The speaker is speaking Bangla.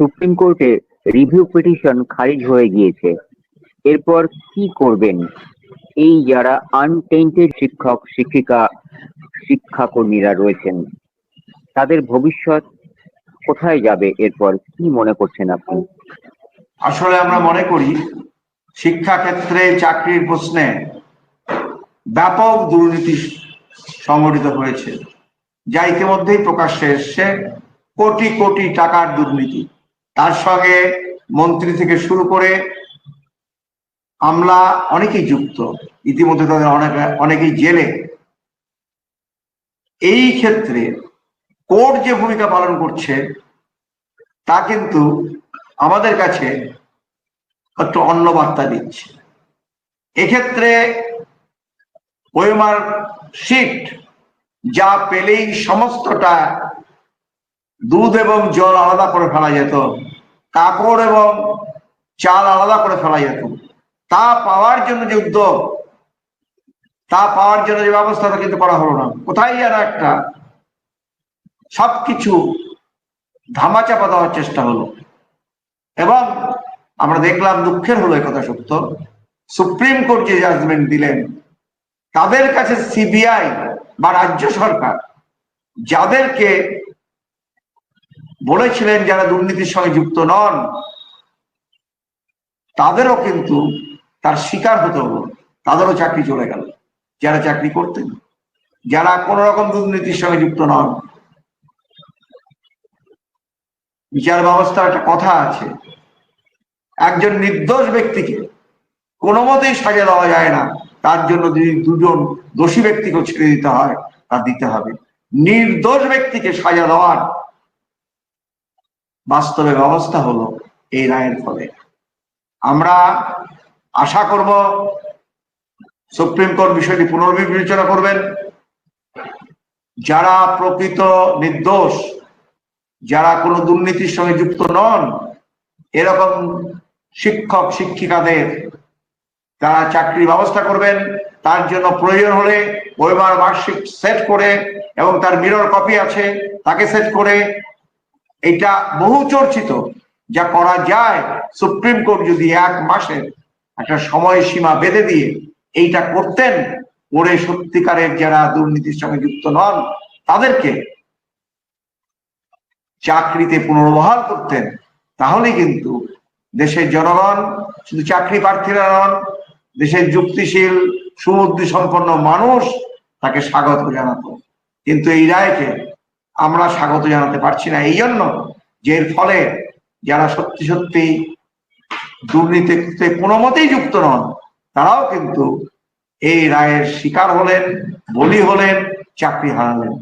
সুপ্রিম কোর্টে রিভিউ পিটিশন খারিজ হয়ে গিয়েছে। এরপর কি করবেন? এই যারা আনটেন্টেড শিক্ষক, শিক্ষিকা, শিক্ষাকর্মীরা রয়েছেন, তাদের ভবিষ্যৎ কোথায় যাবে? এরপর কি মনে করছেন আপনি? আসলে আমরা মনে করি শিক্ষা ক্ষেত্রে চাকরির প্রশ্নে ব্যাপক দুর্নীতি সংগঠিত হয়েছে, যা ইতিমধ্যেই প্রকাশ্যে এসছে, কোটি কোটি টাকার দুর্নীতি। তার সঙ্গে মন্ত্রী থেকে শুরু করে আমলা অনেকেই যুক্ত। ইতিমধ্যে তাদের অনেক, অনেকেই জেলে। এই ক্ষেত্রে কোর্ট যে ভূমিকা পালন করছে, তা কিন্তু আমাদের কাছে একটু অন্য বার্তা দিচ্ছে। এক্ষেত্রে ওয়েমার শিট যা পেলেই সমস্তটা দুধ এবং জল আলাদা করে ফেলা যেত, কাপড় এবং চাল আলাদা করে ফেলা যেত। তা পাওয়ার জন্য যে উদ্যোগ, তা পাওয়ার জন্য যে ব্যবস্থাটা কিন্তু করা হলো না। কোথায় যেন একটা সবকিছু ধামাচাপা দেওয়ার চেষ্টা হলো। এবং আমরা দেখলাম দুঃখের হলো কথা সত্য। সুপ্রিম কোর্ট যে জাজমেন্ট দিলেন, তাদের কাছে সিবিআই বা রাজ্য সরকার যাদেরকে বলেছিলেন যারা দুর্নীতির সঙ্গে যুক্ত নন, তাদেরও কিন্তু তার শিকার হতে হলো, তাদেরও চাকরি চলে গেল। যারা চাকরি করতেন, যারা কোন রকম দুর্নীতির সঙ্গে যুক্ত নন। বিচার ব্যবস্থার একটা কথা আছে, একজন নির্দোষ ব্যক্তিকে কোনো মতেই সাজা দেওয়া যায় না, তার জন্য যদি দুজন দোষী ব্যক্তিকে ছেড়ে দিতে হয় তা দিতে হবে। নির্দোষ ব্যক্তিকে সাজা দেওয়ার বাস্তবে ব্যবস্থা হলো এই রায়ের ফলে। আমরা আশা করব সুপ্রিম কোর্ট বিষয়টি পুনর্বিবেচনা করবেন। যারা প্রকৃত নির্দোষ, যারা কোনো দুর্নীতির সঙ্গে যুক্ত নন, এরকম শিক্ষক, শিক্ষিকাদের তারা চাকরি ব্যবস্থা করবেন। তার জন্য প্রয়োজন হলে ওয়েবার মার্কশিট সেট করে এবং তার মিরর কপি আছে, তাকে সেট করে এটা বহু চর্চিত যা করা যায় সুপ্রিম কোর্ট যদি এক মাসের একটা সময়সীমা বেঁধে দিয়ে এইটা করতেন করে সত্যিকারের যারা দুর্নীতির সঙ্গে যুক্ত নন, তাদেরকে চাকরিতে পুনর্বহাল করতেন তাহলে কিন্তু দেশের জনগণ শুধু চাকরি প্রার্থীরা নন, দেশের যুক্তিশীল সুবুদ্ধি সম্পন্ন মানুষ তাকে স্বাগত জানাতো। কিন্তু এই রায়কে আমরা স্বাগত জানাতে পারছি না। এই জন্য যে ফলে যারা সত্যি সত্যি দুর্নীতিতে কোনো মতেই যুক্ত নন, তারাও কিন্তু এই রায়ের শিকার হলেন, বলি হলেন, চাকরি হারালেন।